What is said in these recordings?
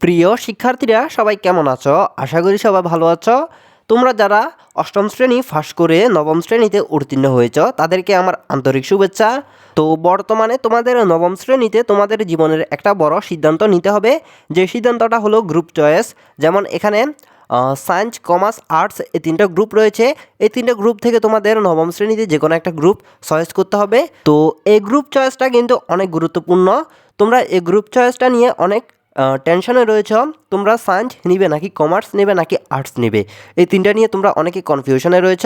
প্রিয় শিক্ষার্থীরা, সবাই কেমন আছো? আশা করি সবাই ভালো আছো। তোমরা যারা অষ্টম শ্রেণি ফাঁস করে নবম শ্রেণীতে উত্তীর্ণ হয়েছ, তাদেরকে আমার আন্তরিক শুভেচ্ছা। তো বর্তমানে তোমাদের নবম শ্রেণীতে তোমাদের জীবনের একটা বড় সিদ্ধান্ত নিতে হবে। যে সিদ্ধান্তটা হলো গ্রুপ চয়েস যেমন এখানে সায়েন্স কমার্স আর্টস এই তিনটা গ্রুপ রয়েছে। এই তিনটা গ্রুপ থেকে তোমাদের নবম শ্রেণীতে যে কোনো একটা গ্রুপ চয়েস করতে হবে। তো এই গ্রুপ চয়েসটা কিন্তু অনেক গুরুত্বপূর্ণ। তোমরা এই গ্রুপ চয়েসটা নিয়ে অনেক টেনশনে রয়েছ, তোমরা সায়েন্স নিবে নাকি কমার্স নেবে নাকি আর্টস নেবে? এই তিনটা নিয়ে তোমরা অনেকে কনফিউশনে রয়েছ।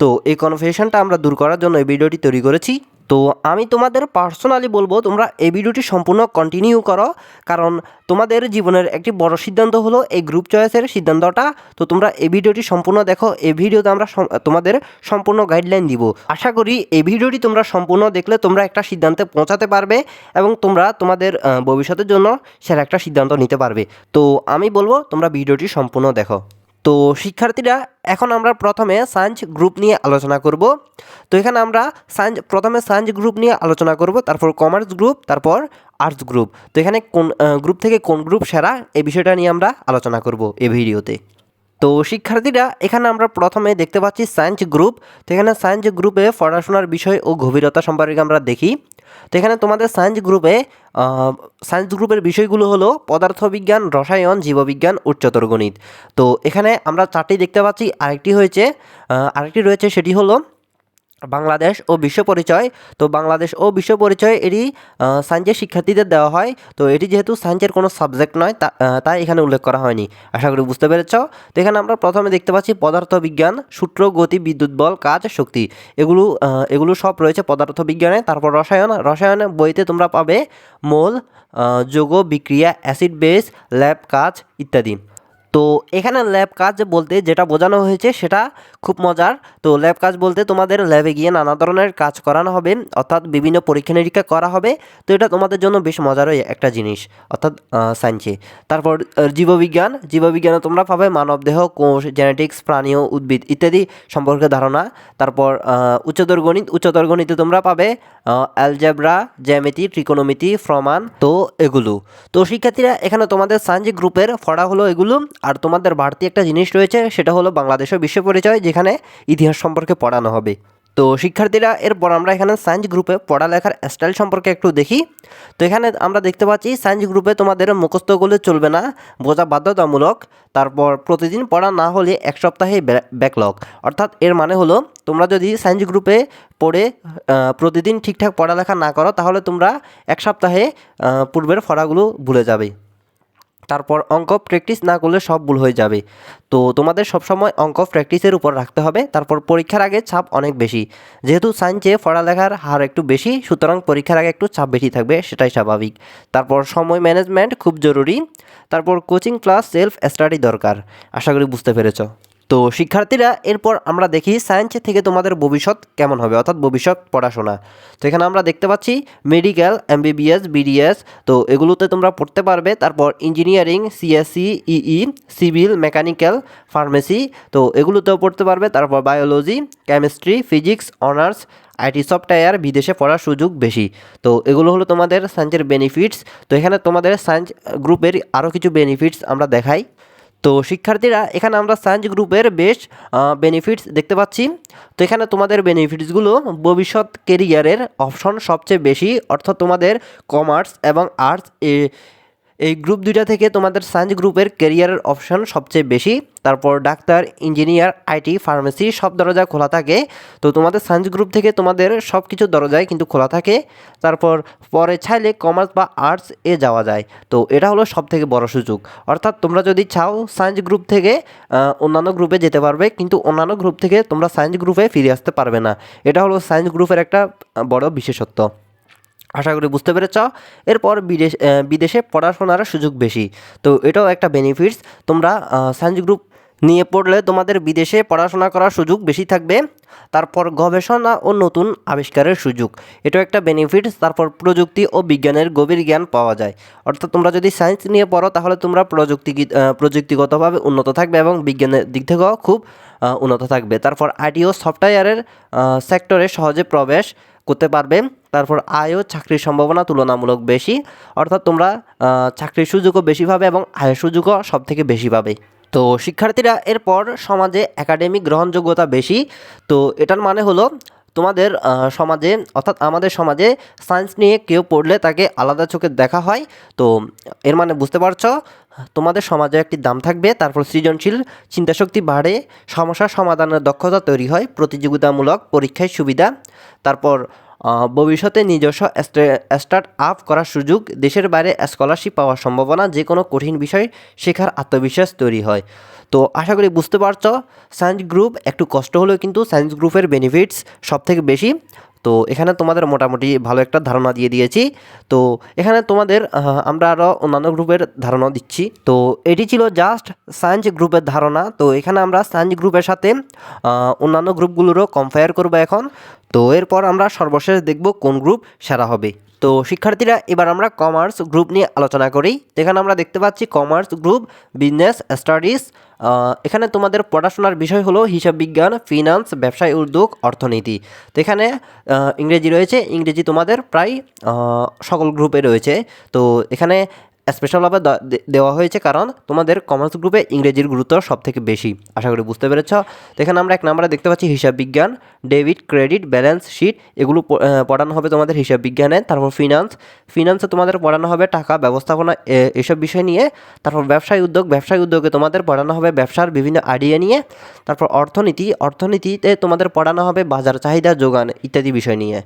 তো এই কনফিউশনটা আমরা দূর করার জন্য এই ভিডিওটি তৈরি করেছি। তো আমি তোমাদের পার্সোনালি বলব, তোমরা এই ভিডিওটি সম্পূর্ণ কন্টিনিউ করো, কারণ তোমাদের জীবনের একটি বড় সিদ্ধান্ত হলো এই গ্রুপ চয়েসের সিদ্ধান্তটা। তো তোমরা এই ভিডিওটি সম্পূর্ণ দেখো, এই ভিডিওতে আমরা তোমাদের সম্পূর্ণ গাইডলাইন দিব। আশা করি এই ভিডিওটি তোমরা সম্পূর্ণ দেখলে তোমরা একটা সিদ্ধান্তে পৌঁছাতে পারবে এবং তোমরা তোমাদের ভবিষ্যতের জন্য সেরা একটা সিদ্ধান্ত নিতে পারবে। তো আমি বলব, তোমরা ভিডিওটি সম্পূর্ণ দেখো। তো শিক্ষার্থীরা, এখন আমরা প্রথমে সায়েন্স গ্রুপ নিয়ে আলোচনা করব। তো এখানে আমরা সায়েন্স প্রথমে সায়েন্স গ্রুপ নিয়ে আলোচনা করব, তারপর কমার্স গ্রুপ, তারপর আর্টস গ্রুপ। তো এখানে কোন গ্রুপ থেকে কোন গ্রুপ সেরা, এই বিষয়টা নিয়ে আমরা আলোচনা করব এই ভিডিওতে। তো শিক্ষার্থীরা, এখানে আমরা প্রথমে দেখতে পাচ্ছি সায়েন্স গ্রুপ। তো এখানে সায়েন্স গ্রুপে পড়াশোনার বিষয় ও গভীরতা সম্পর্কে আমরা দেখি। তো এখানে তোমাদের সায়েন্স গ্রুপে সায়েন্স গ্রুপের বিষয়গুলো হলো পদার্থবিজ্ঞান, রসায়ন, জীববিজ্ঞান, উচ্চতর গণিত। তো এখানে আমরা চারটি দেখতে পাচ্ছি। আরেকটি হয়েছে আরেকটি রয়েছে সেটি হলো বাংলাদেশ ও বিশ্ব পরিচয়। তো বাংলাদেশ ও বিশ্ব পরিচয় এটি সায়েন্সের শিক্ষার্থীদের দেওয়া হয়। তো এটি যেহেতু সায়েন্সের কোনো সাবজেক্ট নয় তাই এখানে উল্লেখ করা হয়নি। আশা করি বুঝতে পেরেছ। তো এখানে আমরা প্রথমে দেখতে পাচ্ছি পদার্থবিজ্ঞান, সূত্র, গতি, বিদ্যুৎ, বল, কাজ, শক্তি। এগুলো এগুলো সব রয়েছে পদার্থবিজ্ঞানে। তারপর রসায়ন রসায়ন বইতে তোমরা পাবে মোল যোগ, বিক্রিয়া, অ্যাসিড বেস, ল্যাব, কাজ, ইত্যাদি। তো এখানে ল্যাব কাজ বলতে যেটা বোঝানো হয়েছে সেটা খুব মজার। তো ল্যাব কাজ বলতে তোমাদের ল্যাবে গিয়ে নানা ধরনের কাজ করানো হবে, অর্থাৎ বিভিন্ন পরীক্ষা নিরীক্ষা করা হবে। তো এটা তোমাদের জন্য বেশ মজারই একটা জিনিস, অর্থাৎ সায়েন্সে তারপর জীববিজ্ঞান, জীববিজ্ঞানে তোমরা পাবে মানবদেহ, কোষ জেনেটিক্স প্রাণী ও উদ্ভিদ ইত্যাদি সম্পর্কে ধারণা। তারপর উচ্চতর গণিত, উচ্চতর গণিতে তোমরা পাবে অ্যালজেব্রা জ্যামিতি ত্রিকোণমিতি প্রমাণ তো এগুলো। তো শিক্ষার্থীরা এখানে তোমাদের সায়েন্স গ্রুপের পড়া হলো এগুলো। আর তোমাদের বাড়তি একটা জিনিস রয়েছে, সেটা হলো বাংলাদেশের বিশ্ব পরিচয়, যেখানে ইতিহাস সম্পর্কে পড়ানো হবে। তো শিক্ষার্থীরা, এরপর আমরা এখানে সায়েন্স গ্রুপে পড়ালেখার স্টাইল সম্পর্কে একটু দেখি। তো এখানে আমরা দেখতে পাচ্ছি সায়েন্স গ্রুপে তোমাদের মুখস্থ করলে চলবে না, বোঝা বাধ্যতামূলক। তারপর প্রতিদিন পড়া না হলে এক সপ্তাহে ব্যাকলগ অর্থাৎ এর মানে হলো, তোমরা যদি সায়েন্স গ্রুপে পড়ে প্রতিদিন ঠিকঠাক পড়ালেখা না করো, তাহলে তোমরা এক সপ্তাহে পূর্বের পড়াগুলো ভুলে যাবে। তারপর অঙ্ক প্র্যাকটিস না করলে সব ভুল হয়ে যাবে। তো তোমাদের সবসময় অঙ্ক প্র্যাকটিসের উপর রাখতে হবে, তারপর পরীক্ষার আগে চাপ অনেক বেশি। যেহেতু সায়েন্সে পড়ালেখার হার একটু বেশি, সুতরাং পরীক্ষার আগে একটু চাপ বেশি থাকবে, সেটাই স্বাভাবিক। তারপর সময় ম্যানেজমেন্ট খুব জরুরি। তারপর কোচিং ক্লাস সেলফ স্টাডি দরকার। আশা করি বুঝতে পেরেছ। তো শিক্ষার্থীরা, এরপর আমরা দেখি সায়েন্স থেকে তোমাদের ভবিষ্যৎ কেমন হবে, অর্থাৎ ভবিষ্যৎ পড়াশোনা। তো এখানে আমরা দেখতে পাচ্ছি মেডিকেল এমবিবিএস বিডিএস তো এগুলোতে তোমরা পড়তে পারবে। তারপর engineering CSC EE civil mechanical pharmacy তো এগুলোতেও পড়তে পারবে। তারপর biology chemistry physics honours IT software বিদেশে পড়ার সুযোগ বেশি। তো এগুলো হলো তোমাদের সায়েন্সের বেনিফিটস তো এখানে তোমাদের সায়েন্স গ্রুপের আরও কিছু বেনিফিটস আমরা দেখাই। তো শিক্ষার্থীরা, এখানে আমরা সায়েন্স গ্রুপের বেশ বেনিফিটস দেখতে পাচ্ছি। তো এখানে তোমাদের বেনিফিটসগুলো ভবিষ্যৎ কেরিয়ারের অপশন সবচেয়ে বেশি, অর্থাৎ তোমাদের কমার্স এবং আর্টস এই গ্রুপ দুইটা থেকে তোমাদের সায়েন্স গ্রুপের কেরিয়ারের অপশন সবচেয়ে বেশি। তারপর ডাক্তার ইঞ্জিনিয়ার আইটি ফার্মেসি সব দরজা খোলা থাকে। তো তোমাদের সায়েন্স গ্রুপ থেকে তোমাদের সব কিছু দরজায় কিন্তু খোলা থাকে। তারপর পরে চাইলে কমার্স বা আর্টস এ যাওয়া যায়। তো এটা হলো সব থেকে বড় সুযোগ। অর্থাৎ তোমরা যদি চাও সায়েন্স গ্রুপ থেকে অন্যান্য গ্রুপে যেতে পারবে, কিন্তু অন্যান্য গ্রুপ থেকে তোমরা সায়েন্স গ্রুপে ফিরে আসতে পারবে না। এটা হলো সায়েন্স গ্রুপের একটা বড় বিশেষত্ব। আশা করি বুঝতে পেরেছ। এরপর বিদেশ বিদেশে পড়াশোনার সুযোগ বেশি। তো এটাও একটা বেনিফিটস তোমরা সায়েন্স গ্রুপ নিয়ে পড়লে তোমাদের বিদেশে পড়াশোনা করার সুযোগ বেশি থাকবে। তারপর গবেষণা ও নতুন আবিষ্কারের সুযোগ। এটাও একটা বেনিফিটস তারপর প্রযুক্তি ও বিজ্ঞানের গভীর জ্ঞান পাওয়া যায়। অর্থাৎ তোমরা যদি সায়েন্স নিয়ে পড়ো, তাহলে তোমরা প্রযুক্তি প্রযুক্তিগতভাবে উন্নত থাকবে এবং বিজ্ঞানের দিক থেকেও খুব উন্নত থাকবে। তারপর আইটি ও সফটওয়্যারের সেক্টরে সহজে প্রবেশ। করতে পারবে। তারপর আয়ও চাকরির সম্ভাবনা তুলনামূলক বেশি। অর্থাৎ তোমরা চাকরির সুযোগও বেশি পাবে এবং আয়ের সুযোগও সব থেকে বেশি পাবে। তো শিক্ষার্থীরা এরপর সমাজে একাডেমিক গ্রহণযোগ্যতা বেশি। তো এটার মানে হলো, তোমাদের সমাজে, অর্থাৎ আমাদের সমাজে সায়েন্স নিয়ে কেউ পড়লে তাকে আলাদা চোখে দেখা হয়। তো এর মানে বুঝতে পারছ? তোমাদের সমাজে একটি দাম থাকবে তারপর সৃজনশীল চিন্তাশক্তি বাড়ে, সমস্যা সমাধানের দক্ষতা তৈরি হয়, প্রতিযোগিতামূলক পরীক্ষায় সুবিধা। তারপর ভবিষ্যতে নিজস্ব স্টার্ট আপ করার সুযোগ, দেশের বাইরে স্কলারশিপ পাওয়ার সম্ভাবনা যে কোনো কঠিন বিষয় শেখার আত্মবিশ্বাস তৈরি হয়। তো আশা করি বুঝতে পারছ, সায়েন্স গ্রুপ একটু কষ্ট হলেও কিন্তু সায়েন্স গ্রুপের বেনিফিটস সব থেকে বেশি। তো এখানে তোমাদের মোটামুটি ভালো একটা ধারণা দিয়ে দিয়েছি। তো এখানে তোমাদের আমরা আরও অন্যান্য গ্রুপের ধারণা দিচ্ছি। তো এটি ছিল জাস্ট সায়েন্স গ্রুপের ধারণা। তো এখানে আমরা সায়েন্স গ্রুপের সাথে অন্যান্য গ্রুপগুলোরও কম্পেয়ার করব এখন। তো এরপর আমরা সর্বশেষ দেখব কোন গ্রুপ সেরা হবে। তো শিক্ষার্থীরা, এবার আমরা কমার্স গ্রুপ নিয়ে আলোচনা করি। এখানে আমরা দেখতে পাচ্ছি কমার্স গ্রুপ বিজনেস স্টাডিজ এখানে তোমাদের পড়াশোনার বিষয় হলো হিসাব বিজ্ঞান ফিনান্স ব্যবসায় উদ্যোগ, অর্থনীতি। তো এখানে ইংরেজি রয়েছে। ইংরেজি তোমাদের প্রায় সকল গ্রুপে রয়েছে। তো এখানে স্পেশালভাবে দেওয়া হয়েছে কারণ তোমাদের কমার্স গ্রুপে ইংরেজির গুরুত্ব সব থেকে বেশি। আশা করি বুঝতে পেরেছ। তো এখানে আমরা এক নম্বরে দেখতে পাচ্ছি হিসাব বিজ্ঞান ডেবিট ক্রেডিট ব্যালেন্স শিট এগুলো পড়ানো হবে তোমাদের হিসাব বিজ্ঞানে, তারপর ফিনান্স ফিনান্সে তোমাদের পড়ানো হবে টাকা, ব্যবস্থাপনা এসব বিষয় নিয়ে। তারপর ব্যবসায় উদ্যোগ, ব্যবসায় উদ্যোগে তোমাদের পড়ানো হবে ব্যবসার বিভিন্ন আইডিয়া নিয়ে। তারপর অর্থনীতি, অর্থনীতিতে তোমাদের পড়ানো হবে বাজার চাহিদা, যোগান ইত্যাদি বিষয় নিয়ে।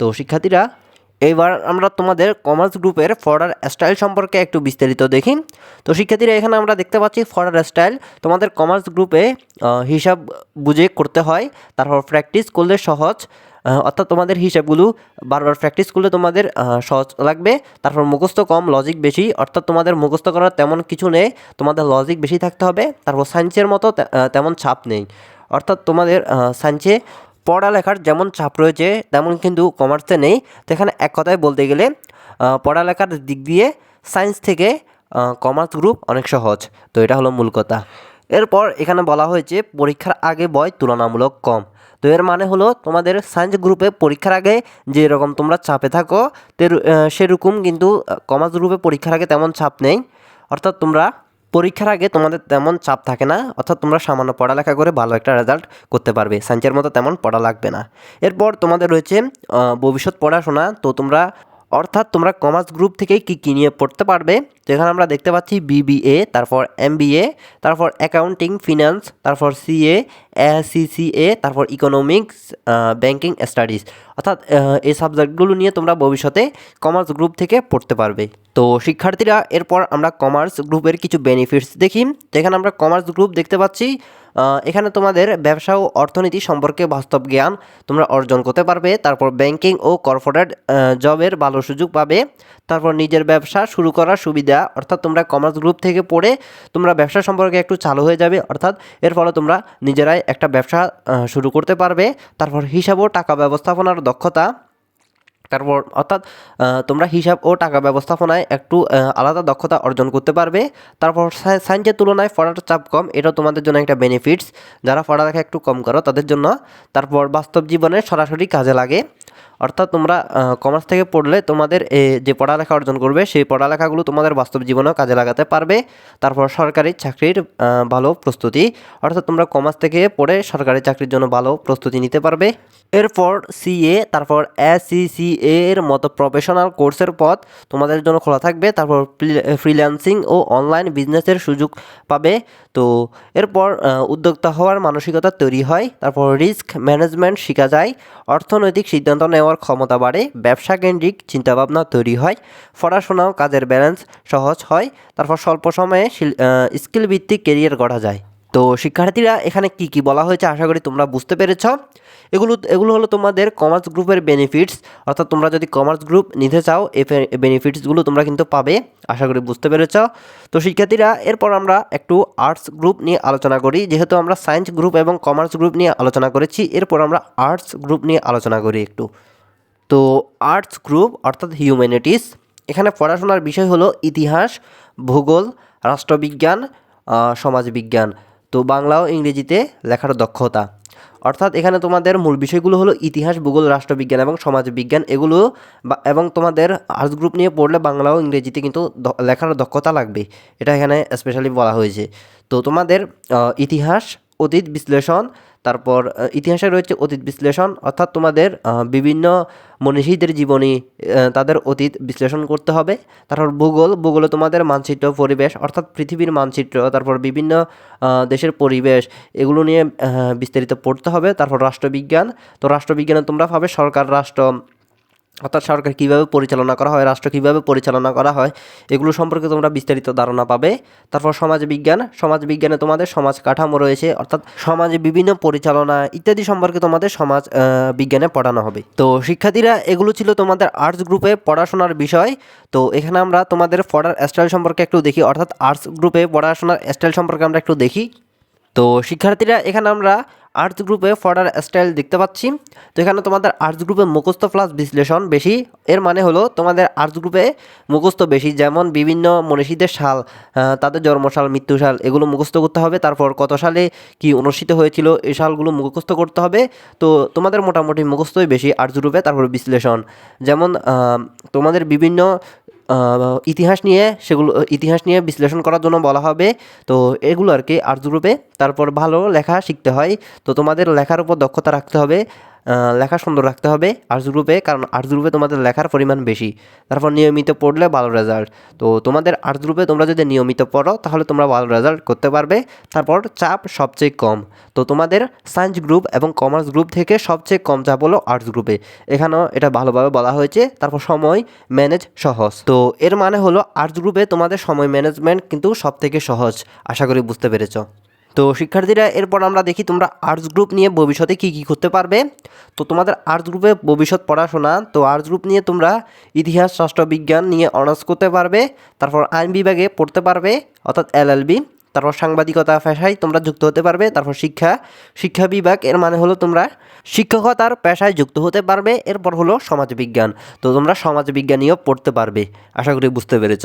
তো শিক্ষার্থীরা এবার আমরা তোমাদের কমার্স গ্রুপের ফর্ডার স্টাইল সম্পর্কে একটু বিস্তারিত দেখি। তো শিক্ষার্থীরা, এখানে আমরা দেখতে পাচ্ছি ফর্ডার স্টাইল তোমাদের কমার্স গ্রুপে হিসাব বুঝে করতে হয়, তারপর প্র্যাকটিস করলে সহজ অর্থাৎ তোমাদের হিসাবগুলো বারবার প্র্যাকটিস করলে তোমাদের সহজ লাগবে। তারপর মুখস্থ কম লজিক বেশি, অর্থাৎ তোমাদের মুখস্থ করার তেমন কিছু নেই, তোমাদের লজিক বেশি থাকতে হবে। তারপর সায়েন্সের মতো তেমন ছাপ নেই। অর্থাৎ তোমাদের সায়েন্সে পড়ালেখার যেমন চাপ রয়েছে, তেমন কিন্তু কমার্সে নেই। তো এখানে এক কথায় বলতে গেলে পড়ালেখার দিক দিয়ে সায়েন্স থেকে কমার্স গ্রুপ অনেক সহজ। তো এটা হলো মূল কথা। এরপর এখানে বলা হয়েছে, পরীক্ষার আগে বয় তুলনামূলক কম। তো এর মানে হলো, তোমাদের সায়েন্স গ্রুপে পরীক্ষার আগে যে রকম তোমরা চাপে থাকো সেরকম কিন্তু কমার্স গ্রুপে পরীক্ষার আগে তেমন চাপ নেই। অর্থাৎ তোমরা পরীক্ষার আগে তোমাদের তেমন চাপ থাকে না, অর্থাৎ তোমরা সামান্য পড়ালেখা করে ভালো একটা রেজাল্ট করতে পারবে। সায়েন্সের মতো তেমন পড়া লাগবে না। এরপর তোমাদের রয়েছে ভবিষ্যৎ পড়াশোনা। তো তোমরা অর্থাৎ তোমরা কমার্স গ্রুপ থেকেই কী কী নিয়ে পড়তে পারবে? তো এখানে আমরা দেখতে পাচ্ছি বিবিএ তারপর এমবিএ তারপর অ্যাকাউন্টিং ফিনান্স তারপর সিএ সিসিএ তারপর ইকোনমিক্স ব্যাংকিং স্টাডিজ অর্থাৎ এই সাবজেক্টগুলো নিয়ে তোমরা ভবিষ্যতে কমার্স গ্রুপ থেকে পড়তে পারবে। তো শিক্ষার্থীরা, এরপর আমরা কমার্স গ্রুপের কিছু বেনিফিটস দেখি। তো এখানে আমরা কমার্স গ্রুপ দেখতে পাচ্ছি এখানে তোমাদের ব্যবসা ও অর্থনীতি সম্পর্কে বাস্তব জ্ঞান তোমরা অর্জন করতে পারবে। তারপর ব্যাংকিং ও কর্পোরেট জবের ভালো সুযোগ পাবে। তারপর নিজের ব্যবসা শুরু করার সুবিধা, অর্থাৎ তোমরা কমার্স গ্রুপ থেকে পড়ে তোমরা ব্যবসা সম্পর্কে একটু চালু হয়ে যাবে। অর্থাৎ এর ফলে তোমরা নিজেরাই একটা ব্যবসা শুরু করতে পারবে। তারপর হিসাব ও টাকা ব্যবস্থাপনার দক্ষতা। তারপর অর্থাৎ তোমরা হিসাব ও টাকা ব্যবস্থাপনায় একটু আলাদা দক্ষতা অর্জন করতে পারবে। তারপর সায়েন্সের তুলনায় পড়ার চাপ কম এটাও তোমাদের জন্য একটা বেনিফিটস যারা পড়ালেখা একটু কম করো, তাদের জন্য। তারপর বাস্তব জীবনে সরাসরি কাজে লাগে। অর্থাৎ তোমরা কমার্স থেকে পড়লে তোমাদের যে পড়ালেখা অর্জন করবে, সেই পড়ালেখাগুলো তোমাদের বাস্তব জীবনেও কাজে লাগাতে পারবে। তারপর সরকারি চাকরির ভালো প্রস্তুতি। অর্থাৎ তোমরা কমার্স থেকে পড়ে সরকারি চাকরির জন্য ভালো প্রস্তুতি নিতে পারবে। এরপর সিএ তারপর এসিসিএ এর মতো প্রফেশনাল কোর্সের পথ তোমাদের জন্য খোলা থাকবে। তারপর ফ্রিল্যান্সিং ও অনলাইন বিজনেসের সুযোগ পাবে। তো এরপর উদ্যোক্তা হওয়ার মানসিকতা তৈরি হয়। তারপর রিস্ক ম্যানেজমেন্ট শেখা যায়। অর্থনৈতিক সিদ্ধান্ত নেওয়ার ক্ষমতা বাড়ে, ব্যবসা কেন্দ্রিক চিন্তাভাবনা তৈরি হয় পড়াশোনা ও কাজের ব্যালেন্স সহজ হয়, তারপর স্বল্প সময়ে স্কিল ভিত্তিক কেরিয়ার গড়া যায়। তো শিক্ষার্থীরা এখানে কি কি বলা হয়েছে আশা করি তোমরা বুঝতে পেরেছ। এগুলো এগুলো হলো তোমাদের কমার্স গ্রুপের বেনিফিটস অর্থাৎ তোমরা যদি কমার্স গ্রুপ নিতে চাও এই বেনিফিটসগুলো তোমরা কিন্তু পাবে, আশা করি বুঝতে পেরেছ। তো শিক্ষার্থীরা, এরপর আমরা একটু আর্টস গ্রুপ নিয়ে আলোচনা করি, যেহেতু আমরা সায়েন্স গ্রুপ এবং কমার্স গ্রুপ নিয়ে আলোচনা করেছি, এরপর আমরা আর্টস গ্রুপ নিয়ে আলোচনা করি একটু। তো আর্টস গ্রুপ অর্থাৎ হিউম্যানিটিস এখানে পড়াশোনার বিষয় হলো ইতিহাস, ভূগোল, রাষ্ট্রবিজ্ঞান সমাজবিজ্ঞান। তো বাংলা ও ইংরেজিতে লেখার দক্ষতা। অর্থাৎ এখানে তোমাদের মূল বিষয়গুলো হলো ইতিহাস, ভূগোল, রাষ্ট্রবিজ্ঞান এবং সমাজবিজ্ঞান। এগুলো এবং তোমাদের আর্টস গ্রুপ নিয়ে পড়লে বাংলা ও ইংরেজিতে কিন্তু লেখার দক্ষতা লাগবে। এটা এখানে স্পেশালি বলা হয়েছে। তো তোমাদের ইতিহাস অতীত বিশ্লেষণ, তারপর ইতিহাসে রয়েছে অতীত বিশ্লেষণ, অর্থাৎ তোমাদের বিভিন্ন মনীষীদের জীবনী তাদের অতীত বিশ্লেষণ করতে হবে। তারপর ভূগোল, ভূগোলে তোমাদের মানচিত্র, পরিবেশ, অর্থাৎ পৃথিবীর মানচিত্র, তারপর বিভিন্ন দেশের পরিবেশ, এগুলো নিয়ে বিস্তারিত পড়তে হবে। তারপর রাষ্ট্রবিজ্ঞান, তো রাষ্ট্রবিজ্ঞানে তোমরা পাবে সরকার, রাষ্ট্র অর্থাৎ সরকার কীভাবে পরিচালনা করা হয়, রাষ্ট্র কীভাবে পরিচালনা করা হয়, এগুলো সম্পর্কে তোমরা বিস্তারিত ধারণা পাবে। তারপর সমাজবিজ্ঞান, সমাজবিজ্ঞানে তোমাদের সমাজ কাঠামো রয়েছে, অর্থাৎ সমাজে বিভিন্ন পরিচালনা ইত্যাদি সম্পর্কে তোমাদের সমাজ বিজ্ঞানে পড়ানো হবে। তো শিক্ষার্থীরা, এগুলো ছিল তোমাদের আর্টস গ্রুপে পড়াশোনার বিষয়। তো এখানে আমরা তোমাদের পড়ার স্টাইল সম্পর্কে একটু দেখি, অর্থাৎ আর্টস গ্রুপে পড়াশোনার স্টাইল সম্পর্কে আমরা একটু দেখি। তো শিক্ষার্থীরা, এখানে আমরা আর্টস গ্রুপে ফর্ডার স্টাইল দেখতে পাচ্ছি। তো এখানে তোমাদের আর্টস গ্রুপে মুখস্থ প্লাস বিশ্লেষণ বেশি। এর মানে হলো তোমাদের আর্টস গ্রুপে মুখস্থ বেশি। যেমন বিভিন্ন মনীষীদের সাল তাদের জন্মসাল, মৃত্যুসাল, এগুলো মুখস্থ করতে হবে। তারপর কত সালে কি অনুষ্ঠিত হয়েছিল, এই সালগুলো মুখস্থ করতে হবে। তো তোমাদের মোটামুটি মুখস্থই বেশি আর্টস গ্রুপে তারপর বিশ্লেষণ। যেমন তোমাদের বিভিন্ন ইতিহাস নিয়ে সেগুলো, ইতিহাস নিয়ে বিশ্লেষণ করার জন্য বলা হবে। তো এগুলো আর কি আর্যরূপে। তারপর ভালো লেখা শিখতে হয়। তো তোমাদের লেখার উপর দক্ষতা রাখতে হবে। লেখা সুন্দর রাখতে হবে আর্টস গ্রুপে কারণ আর্টস গ্রুপে তোমাদের লেখার পরিমাণ বেশি। তারপর নিয়মিত পড়লে ভালো রেজাল্ট তো তোমাদের আর্টস গ্রুপে তোমরা যদি নিয়মিত পড়ো, তাহলে তোমরা ভালো রেজাল্ট করতে পারবে। তারপর চাপ সবচেয়ে কম। তো তোমাদের সায়েন্স গ্রুপ এবং কমার্স গ্রুপ থেকে সবচেয়ে কম চাপ হলো আর্টস গ্রুপে এখানেও এটা ভালোভাবে বলা হয়েছে। তারপর সময় ম্যানেজ সহজ। তো এর মানে হলো আর্টস গ্রুপে তোমাদের সময় ম্যানেজমেন্ট কিন্তু সব থেকে সহজ। আশা করি বুঝতে পেরেছ। তো শিক্ষার্থীরা, এরপর আমরা দেখি তোমরা আর্টস গ্রুপ নিয়ে ভবিষ্যতে কী কী করতে পারবে। তো তোমাদের আর্টস গ্রুপে ভবিষ্যৎ পড়াশোনা, তো আর্টস গ্রুপ নিয়ে তোমরা ইতিহাস রাষ্ট্রবিজ্ঞান নিয়ে অনার্স করতে পারবে, তারপর আইন বিভাগে পড়তে পারবে, অর্থাৎ এলএলবি তারপর সাংবাদিকতা পেশায় তোমরা যুক্ত হতে পারবে, তারপর শিক্ষা শিক্ষা বিভাগ, এর মানে হলো তোমরা শিক্ষকতার পেশায় যুক্ত হতে পারবে, এরপর হলো সমাজবিজ্ঞান, তো তোমরা সমাজবিজ্ঞান নিয়েও পড়তে পারবে, আশা করি বুঝতে পেরেছ।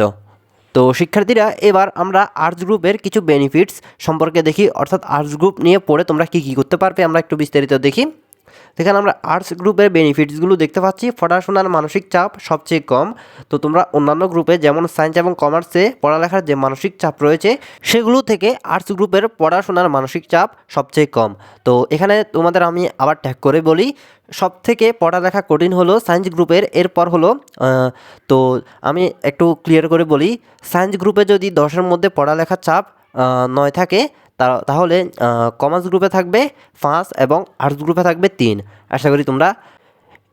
তো শিক্ষার্থীরা, এবার আমরা আর্টস গ্রুপের কিছু বেনিফিটস সম্পর্কে দেখি। অর্থাৎ আর্টস গ্রুপ নিয়ে পড়ে তোমরা কী কী করতে পারবে, আমরা একটু বিস্তারিত দেখি। এখানে আমরা আর্টস গ্রুপের বেনিফিটসগুলো দেখতে পাচ্ছি। পড়াশোনার মানসিক চাপ সবচেয়ে কম। তো তোমরা অন্যান্য গ্রুপে যেমন সায়েন্স এবং কমার্সে পড়ালেখার যে মানসিক চাপ রয়েছে, সেগুলো থেকে আর্টস গ্রুপের পড়াশোনার মানসিক চাপ সবচেয়ে কম। তো এখানে তোমাদের আমি আবার ট্যাগ করে বলি সব থেকে পড়ালেখা কঠিন হলো সায়েন্স গ্রুপের এরপর হলো তো আমি একটু ক্লিয়ার করে বলি সায়েন্স গ্রুপে যদি দশের মধ্যে পড়ালেখার চাপ নয় থাকে তাহলে কমার্স গ্রুপে থাকবে পাঁচ এবং আর্টস গ্রুপে থাকবে তিন। আশা করি তোমরা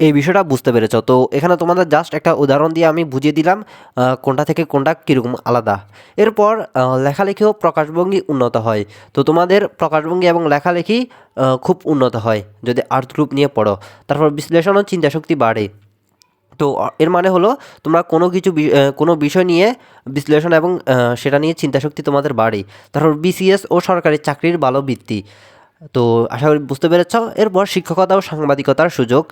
এই বিষয়টা বুঝতে পেরেছ। তো এখানে তোমাদের জাস্ট একটা উদাহরণ দিয়ে আমি বুঝিয়ে দিলাম কোনটা থেকে কোনটা কীরকম আলাদা। এরপর লেখালেখিও প্রকাশভঙ্গি উন্নত হয়। তো তোমাদের প্রকাশভঙ্গি এবং লেখালেখি খুব উন্নত হয়, যদি আর্ট গ্রুপ নিয়ে পড়ো। তারপর বিশ্লেষণ ও চিন্তাশক্তি বাড়ে। তো এর মানে হলো তোমরা কোনো কিছু কোনো বিষয় নিয়ে বিশ্লেষণ এবং সেটা নিয়ে চিন্তাশক্তি তোমাদের বাড়ে। তারপর বিসিএস ও সরকারি চাকরির ভালো ভিত্তি তো, আশা করি বুঝতে পেরেছ। এরপর শিক্ষকতা ও সাংবাদিকতার সুযোগ।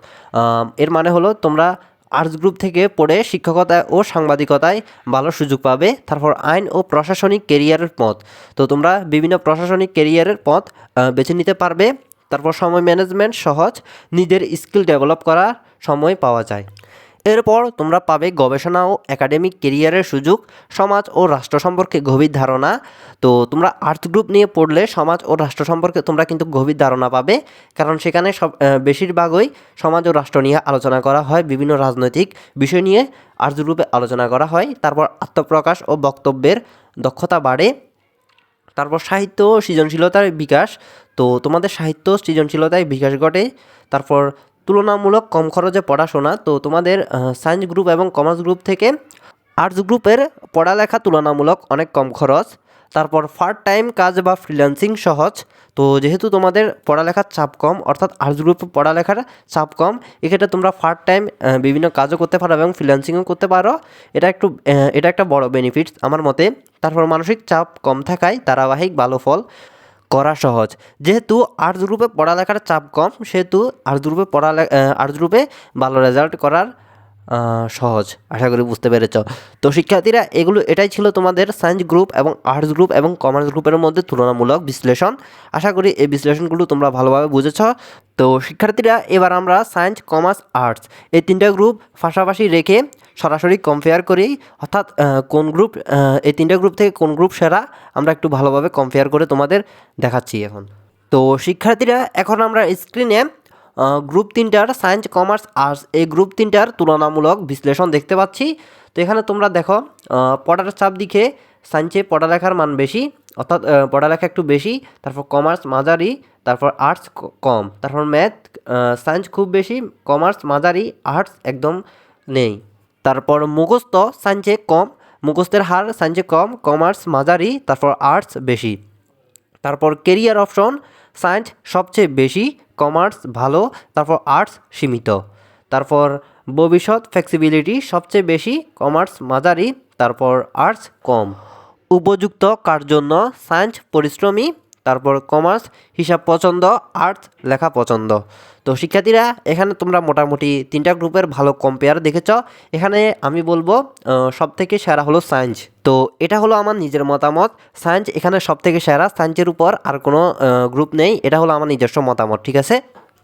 এর মানে হলো তোমরা আর্টস গ্রুপ থেকে পড়ে শিক্ষকতা ও সাংবাদিকতায় ভালো সুযোগ পাবে। তারপর আইন ও প্রশাসনিক কেরিয়ারের পথ। তো, তোমরা বিভিন্ন প্রশাসনিক কেরিয়ারের পথ বেছে নিতে পারবে। তারপর সময় ম্যানেজমেন্ট সহজ। নিজের স্কিল ডেভেলপ করার সময় পাওয়া যায়। এরপর তোমরা পাবে গবেষণা ও একাডেমিক কেরিয়ারের সুযোগ, সমাজ ও রাষ্ট্র সম্পর্কে গভীর ধারণা। তো তোমরা আর্থ গ্রুপ নিয়ে পড়লে সমাজ ও রাষ্ট্র সম্পর্কে তোমরা কিন্তু গভীর ধারণা পাবে। কারণ সেখানে সব বেশিরভাগই সমাজ ও রাষ্ট্র নিয়ে আলোচনা করা হয়, বিভিন্ন রাজনৈতিক বিষয় নিয়ে আর্থ গ্রুপে আলোচনা করা হয়। তারপর আত্মপ্রকাশ ও বক্তব্যের দক্ষতা বাড়ে। তারপর সাহিত্য সৃজনশীলতার বিকাশ। তো তোমাদের সাহিত্য সৃজনশীলতায় বিকাশ ঘটে। তারপর তুলনামূলক কম খরচে পড়াশোনা। তো তোমাদের সায়েন্স গ্রুপ এবং কমার্স গ্রুপ থেকে আর্টস গ্রুপের পড়ালেখা তুলনামূলক অনেক কম খরচ। তারপর পার্ট টাইম কাজ বা ফ্রিল্যান্সিং সহজ। তো যেহেতু তোমাদের পড়ালেখার চাপ কম, অর্থাৎ আর্টস গ্রুপ পড়ালেখার চাপ কম, এক্ষেত্রে তোমরা পার্ট টাইম বিভিন্ন কাজও করতে পারো এবং ফ্রিল্যান্সিংও করতে পারো। এটা একটু এটা একটা বড় বেনিফিটস আমার মতে। তারপর মানসিক চাপ কম থাকায় ধারাবাহিক ভালো ফল। করা সহজ। যেহেতু আর্টস গ্রুপে পড়ালেখার চাপ কম, সেহেতু আর্টস গ্রুপে পড়ালে আর্টস গ্রুপে ভালো রেজাল্ট করার সহজ। আশা করি বুঝতে পেরেছ। তো শিক্ষার্থীরা, এগুলো, এটাই ছিল তোমাদের সায়েন্স গ্রুপ এবং আর্টস গ্রুপ এবং কমার্স গ্রুপের মধ্যে তুলনামূলক বিশ্লেষণ। আশা করি এই বিশ্লেষণগুলো তোমরা ভালোভাবে বুঝেছ। তো শিক্ষার্থীরা, এবার আমরা সায়েন্স কমার্স আর্টস এই তিনটা গ্রুপ পাশাপাশি রেখে সরাসরি কম্পেয়ার করি। অর্থাৎ কোন গ্রুপ এই তিনটা গ্রুপ থেকে কোন গ্রুপ সেরা, আমরা একটু ভালোভাবে কম্পেয়ার করে তোমাদের দেখাচ্ছি এখন। তো শিক্ষার্থীরা, এখন আমরা স্ক্রিনে গ্রুপ তিনটার সায়েন্স কমার্স আর্টস এই গ্রুপ তিনটার তুলনামূলক বিশ্লেষণ দেখতে পাচ্ছি। তো এখানে তোমরা দেখো পড়ার চাপ দিকে সায়েন্সে পড়ালেখার মান বেশি, অর্থাৎ পড়ালেখা একটু বেশি, তারপর কমার্স মাঝারি, তারপর আর্টস কম, তারপর ম্যাথ সায়েন্স খুব বেশি কমার্স মাঝারি আর্টস একদম নেই। তারপর মুখস্থ সায়েন্সে কম, মুখস্থের হার সায়েন্সে কম কমার্স মাঝারি, তারপর আর্টস বেশি। তারপর কেরিয়ার অপশন সায়েন্স সবচেয়ে বেশি কমার্স ভালো, তারপর আর্টস সীমিত। তারপর ভবিষ্যৎ ফ্লেক্সিবিলিটি সবচেয়ে বেশি কমার্স মাঝারি, তারপর আর্টস কম। উপযুক্ত কার জন্য সায়েন্স পরিশ্রমী তারপর কমার্স হিসাব পছন্দ আর্টস লেখা পছন্দ। তো শিক্ষার্থীরা, এখানে তোমরা মোটামুটি তিনটা গ্রুপের ভালো কম্পেয়ার দেখেছ। এখানে আমি বলব সব থেকে সেরা হলো সায়েন্স তো এটা হলো আমার নিজের মতামত। সায়েন্স এখানে সব থেকে সেরা। সায়েন্সের উপর আর কোনো গ্রুপ নেই। এটা হলো আমার নিজস্ব মতামত, ঠিক আছে?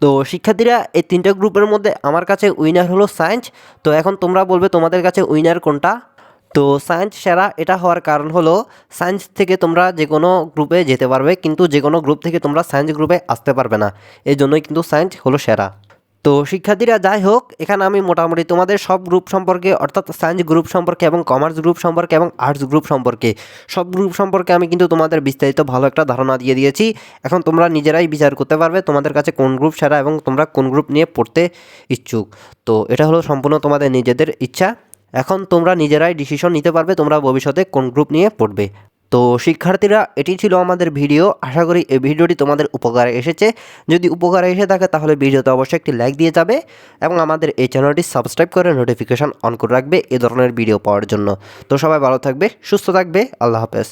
তো শিক্ষার্থীরা, এই তিনটা গ্রুপের মধ্যে আমার কাছে উইনার হলো সায়েন্স তো এখন তোমরা বলবে তোমাদের কাছে উইনার কোনটা? তো সায়েন্স সেরা এটা হওয়ার কারণ হলো সায়েন্স থেকে তোমরা যে কোনো গ্রুপে যেতে পারবে, কিন্তু যে কোনো গ্রুপ থেকে তোমরা সায়েন্স গ্রুপে আসতে পারবে না। এই জন্যই কিন্তু সায়েন্স হলো সেরা। তো শিক্ষার্থীরা যাই হোক, এখানে আমি মোটামুটি তোমাদের সব গ্রুপ সম্পর্কে, অর্থাৎ সায়েন্স গ্রুপ সম্পর্কে এবং কমার্স গ্রুপ সম্পর্কে এবং আর্টস গ্রুপ সম্পর্কে, সব গ্রুপ সম্পর্কে আমি কিন্তু তোমাদের বিস্তারিত ভালো একটা ধারণা দিয়ে দিয়েছি। এখন তোমরা নিজেরাই বিচার করতে পারবে তোমাদের কাছে কোন গ্রুপ সেরা এবং তোমরা কোন গ্রুপ নিয়ে পড়তে ইচ্ছুক। তো এটা হলো সম্পূর্ণ তোমাদের নিজেদের ইচ্ছা। এখন তোমরা নিজেরাই ডিসিশন নিতে পারবে তোমরা ভবিষ্যতে কোন গ্রুপ নিয়ে পড়বে। তো শিক্ষার্থীরা, এটি ছিল আমাদের ভিডিও আশা করি এই ভিডিওটি তোমাদের উপকারে এসেছে। যদি উপকারে এসে থাকে, তাহলে ভিডিওতে অবশ্যই একটি লাইক দিয়ে যাবে এবং আমাদের এই চ্যানেলটি সাবস্ক্রাইব করে নোটিফিকেশান অন করে রাখবে এ ধরনের ভিডিও পাওয়ার জন্য। তো সবাই ভালো থাকবে, সুস্থ থাকবে, আল্লাহ হাফেজ।